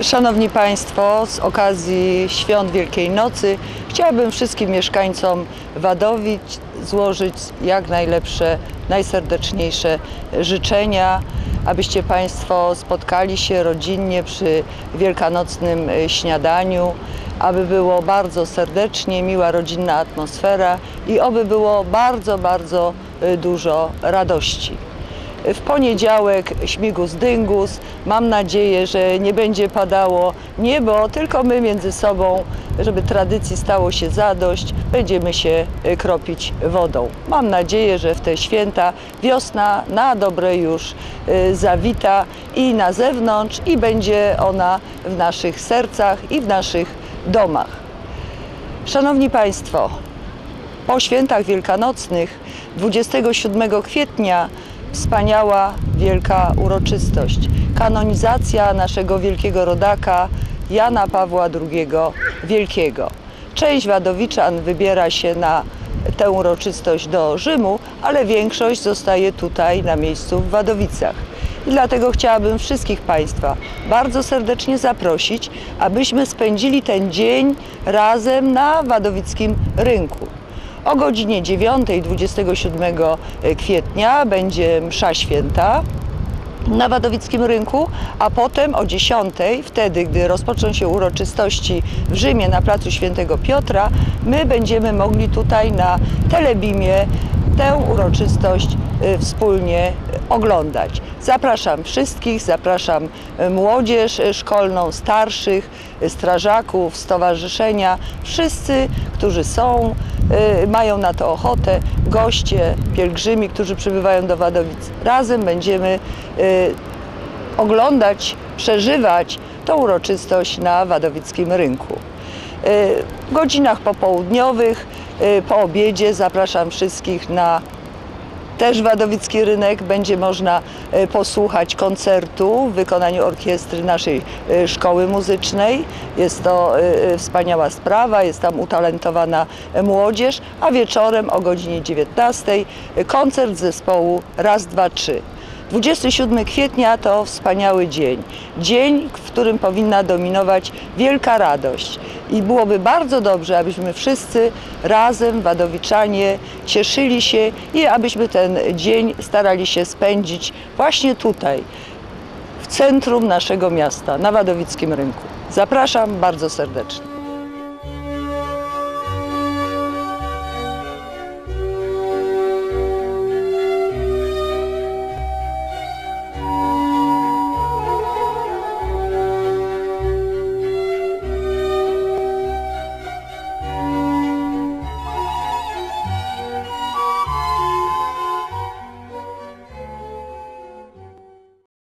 Szanowni Państwo, z okazji świąt Wielkiej Nocy chciałabym wszystkim mieszkańcom Wadowic złożyć jak najlepsze, najserdeczniejsze życzenia, abyście Państwo spotkali się rodzinnie przy wielkanocnym e, śniadaniu, aby było bardzo serdecznie, miła rodzinna atmosfera i oby było bardzo, bardzo e, dużo radości. W poniedziałek śmigus dyngus. Mam nadzieję, że nie będzie padało niebo, tylko my między sobą, żeby tradycji stało się zadość, będziemy się y, kropić wodą. Mam nadzieję, że w te święta wiosna na dobre już y, zawita i na zewnątrz i będzie ona w naszych sercach i w naszych domach. Szanowni Państwo, po świętach wielkanocnych 27 kwietnia wspaniała, wielka uroczystość. Kanonizacja naszego wielkiego rodaka Jana Pawła II Wielkiego. Część Wadowiczan wybiera się na tę uroczystość do Rzymu, ale większość zostaje tutaj na miejscu w Wadowicach. I dlatego chciałabym wszystkich Państwa bardzo serdecznie zaprosić, abyśmy spędzili ten dzień razem na wadowickim rynku. O godzinie 9 27 kwietnia będzie msza święta na Wadowickim Rynku, a potem o 10, wtedy gdy rozpoczną się uroczystości w Rzymie na placu Świętego Piotra, my będziemy mogli tutaj na Telebimie tę uroczystość y, wspólnie oglądać. Zapraszam wszystkich, zapraszam młodzież szkolną, starszych, strażaków, stowarzyszenia, wszyscy, którzy są, mają na to ochotę, goście, pielgrzymi, którzy przybywają do Wadowic. Razem będziemy y, oglądać, przeżywać tą uroczystość na Wadowickim Rynku. Y, W godzinach popołudniowych, y, po obiedzie zapraszam wszystkich na też Wadowicki Rynek. Będzie można y, posłuchać koncertu w wykonaniu orkiestry naszej y, szkoły muzycznej. Jest to y, wspaniała sprawa, jest tam utalentowana młodzież, a wieczorem o godzinie 19 koncert zespołu Raz, dwa, trzy. 27 kwietnia to wspaniały dzień. Dzień, w którym powinna dominować wielka radość. I byłoby bardzo dobrze, abyśmy wszyscy razem, wadowiczanie, cieszyli się i abyśmy ten dzień starali się spędzić właśnie tutaj, w centrum naszego miasta, na Wadowickim Rynku. Zapraszam bardzo serdecznie.